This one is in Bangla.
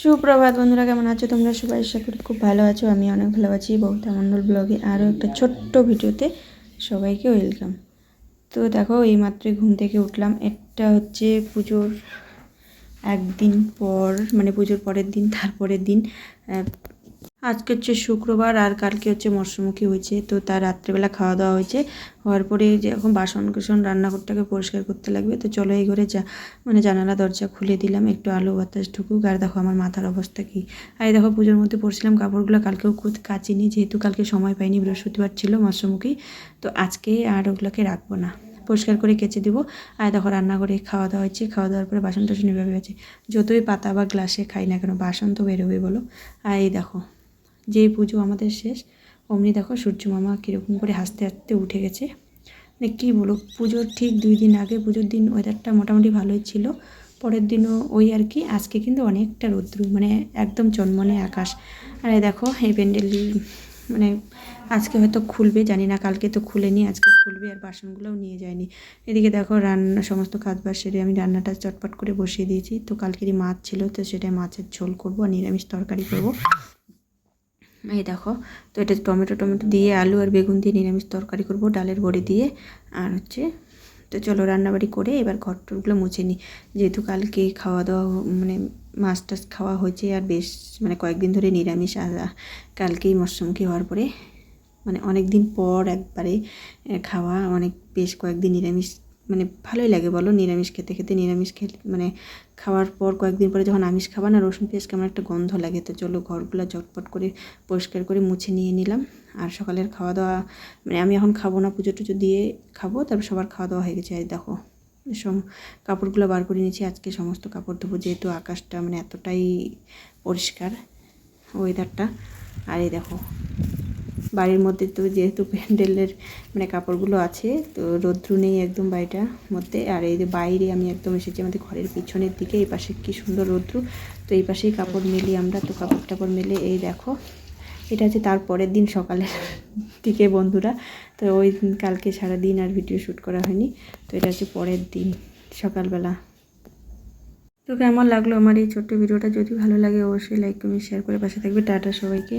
সুপ্রভাত বন্ধুরা, কেমন আছো তোমরা সবাই? আশা করি খুব ভালো আছো। আমি অনেক ভালো আছি। বৌতা মণ্ডল ব্লগে আরও একটা ছোট্ট ভিডিওতে সবাইকে ওয়েলকাম। তো দেখো এই মাত্রই ঘুম থেকে উঠলাম। এটা হচ্ছে পুজোর একদিন পর মানে পুজোর পরের দিন, তারপরের দিন আজকে হচ্ছে শুক্রবার আর কালকে হচ্ছে মৎস্যমুখী হয়েছে। তো তার রাত্রেবেলা খাওয়া দাওয়া হয়েছে। হওয়ার পরে এখন বাসন কুসন রান্নাঘরটাকে পরিষ্কার করতে লাগবে। তো চলো এই ঘরে যা মানে জানালা, দরজা খুলে দিলাম। একটু আলো বাতাস ঢুকুক। আর দেখো আমার মাথার অবস্থা কী। আর দেখো পুজোর মধ্যে পরছিলাম কাপড়গুলো। কালকেও কাচিনি। যেহেতু কালকে সময় পাইনি, বৃহস্পতিবার ছিল মৎস্যমুখী। তো আজকে আর ওগুলোকে রাখব না। পরিষ্কার করে কেচে দিব। আর দেখো রান্নাঘরে খাওয়া দাওয়া হয়েছে। খাওয়া দাওয়ার পরে বাসন টাসন এভাবে আছে। যতই পাতা বা গ্লাসে খাই না কেন, বাসন তো বেরোবে বলো। আর এই দেখো যেই পুজো আমাদের শেষ, অমনি দেখো সূর্য মামা কীরকম করে হাসতে হাসতে উঠে গেছে। মানে কী বলো পুজোর ঠিক দুই দিন আগে, পুজোর দিন ওয়েদারটা মোটামুটি ভালোই ছিল। পরের দিনও ওই আর কি, আজকে কিন্তু অনেকটা রৌদ্র মানে একদম চনমনে আকাশ। আর দেখো, এই প্যান্ডেল মানে আজকে হয়তো খুলবে, জানি না, কালকে তো খুলেনি, আজকে খুলবে আর বাসনগুলোও নিয়ে যায়নি। এদিকে দেখো রান্না সমস্ত কাজ বাজ সেরে আমি রান্নাটা চটপট করে বসিয়ে দিয়েছি। তো কালকেরই মাছ ছিল, তো সেটা মাছের ঝোল করব আর নিরামিষ তরকারি করব। এই দেখো, তো এটা টমেটো টমেটো দিয়ে আলু আর বেগুন দিয়ে নিরামিষ তরকারি করব, ডালের বড়ি দিয়ে। আর হচ্ছে, তো চলো রান্নাবাড়ি করে এবার ঘর টরগুলো মুছে নিই। যেহেতু কালকে খাওয়া দাওয়া মানে মাছ টাছ খাওয়া হয়েছে আর বেশ মানে কয়েকদিন ধরে নিরামিষ, আর কালকেই মৎস্যমুখী হওয়ার পরে মানে অনেক দিন পর একবারে খাওয়া, অনেক, বেশ কয়েকদিন নিরামিষ মানে ভালোই লাগে বলো, নিরামিষ খেতে খেতে নিরামিষ খেলে মানে খাওয়ার পর কয়েকদিন পরে যখন আমিষ খাবা না, রসুন, পেঁয়াজ কেমন একটা গন্ধ লাগে। তো চলো ঘরগুলো চটপট করে পরিষ্কার করে মুছে নিয়ে নিলাম। আর সকালের খাওয়া দাওয়া মানে আমি এখন খাব না, পুজো টুজো দিয়ে খাব, তারপর সবার খাওয়া দাওয়া হয়ে গেছে। আর দেখো, সম, কাপড়গুলো বার করে নিয়েছি। আজকে সমস্ত কাপড় ধোবো, যেহেতু আকাশটা মানে এতটাই পরিষ্কার ওয়েদারটা আর এই দেখো বাড়ির মধ্যে তো যেহেতু প্যান্ডেলের মানে কাপড়গুলো আছে, তো রৌদ্র নেই একদম বাড়িটার মধ্যে। আর এই যে বাইরে আমি একদম এসেছি আমাদের ঘরের পিছনের দিকে, এই পাশে কি সুন্দর রৌদ্র। তো এই পাশেই কাপড় মেলি আমরা, তো কাপড় টাপড় মেলে এই দেখো, এটা হচ্ছে তার পরের দিন সকালের দিকে বন্ধুরা। তো ওই কালকে সারা দিন আর ভিডিও শ্যুট করা হয়নি, তো এটা হচ্ছে পরের দিন সকালবেলা। তো কেমন লাগল আমার এই ছোট্ট ভিডিওটা? যদি ভালো লাগে অবশ্যই লাইক কমেন্ট শেয়ার করে পাশে থাকবে। টাটা সবাইকে।